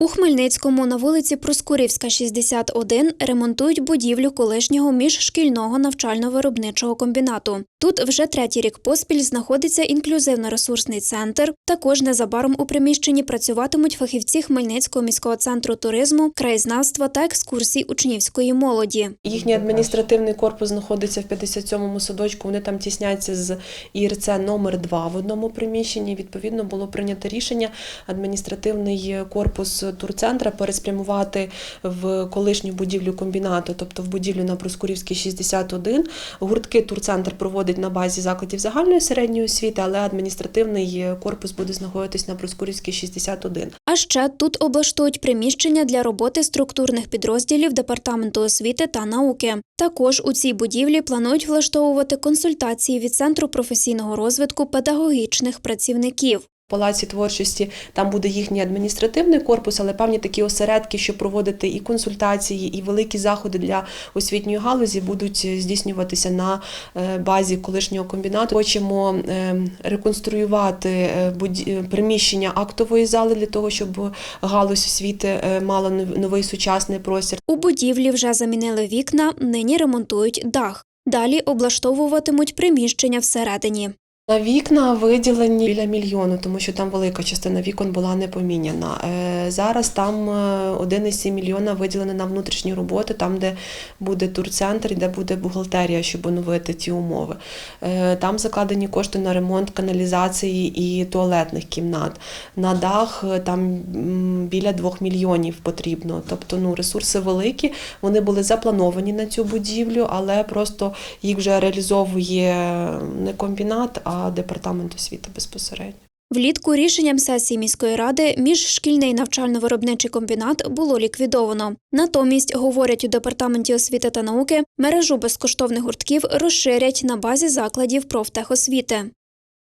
У Хмельницькому на вулиці Проскурівська, 61 ремонтують будівлю колишнього міжшкільного навчально-виробничого комбінату. Тут вже третій рік поспіль знаходиться інклюзивно-ресурсний центр. Також незабаром у приміщенні працюватимуть фахівці Хмельницького міського центру туризму, краєзнавства та екскурсій учнівської молоді. Їхній адміністративний корпус знаходиться в 57-му садочку. Вони там тісняться з ІРЦ номер 2 в одному приміщенні. Відповідно, було прийнято рішення адміністративний корпус турцентра переспрямувати в колишню будівлю комбінату, тобто в будівлю на Проскурівській 61. Гуртки турцентр проводить на базі закладів загальної середньої освіти, але адміністративний корпус буде знаходитись на Проскурівській 61. А ще тут облаштують приміщення для роботи структурних підрозділів департаменту освіти та науки. Також у цій будівлі планують влаштовувати консультації від центру професійного розвитку педагогічних працівників. Палаці творчості там буде їхній адміністративний корпус, але певні такі осередки, щоб проводити і консультації, і великі заходи для освітньої галузі будуть здійснюватися на е, базі колишнього комбінату. Хочемо е, реконструювати е, е, приміщення актової зали для того, щоб галузь освіти е, мала нов- новий сучасний простір. У будівлі вже замінили вікна, нині ремонтують дах. Далі облаштовуватимуть приміщення всередині. На вікна виділені біля мільйону, тому що там велика частина вікон була не поміняна. Е, Зараз там е, 1,7 мільйона виділено на внутрішні роботи, там, де буде турцентр і де буде бухгалтерія, щоб оновити ті умови. Е, Там закладені кошти на ремонт каналізації і туалетних кімнат. На дах е, там біля 2 мільйонів потрібно. Тобто ну, ресурси великі, вони були заплановані на цю будівлю, але просто їх вже реалізовує не комбінат, а департамент освіти безпосередньо. Влітку рішенням сесії міської ради міжшкільний навчально-виробничий комбінат було ліквідовано. Натомість, говорять у департаменті освіти та науки, мережу безкоштовних гуртків розширять на базі закладів профтехосвіти.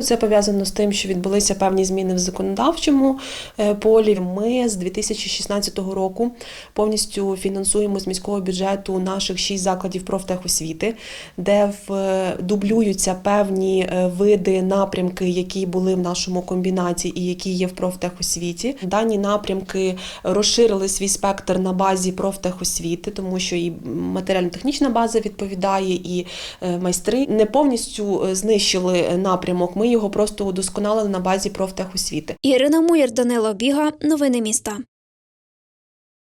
Це пов'язано з тим, що відбулися певні зміни в законодавчому е, полі. Ми з 2016 року повністю фінансуємо з міського бюджету наших шість закладів профтехосвіти, де в- дублюються певні е, види напрямки, які були в нашому комбінаті і які є в профтехосвіті. Дані напрямки розширили свій спектр на базі профтехосвіти, тому що і матеріально-технічна база відповідає, і е, майстри не повністю е, знищили напрямок. Ми його просто удосконалили на базі профтехосвіти. Ірина Муєр, Данило Біга. Новини міста.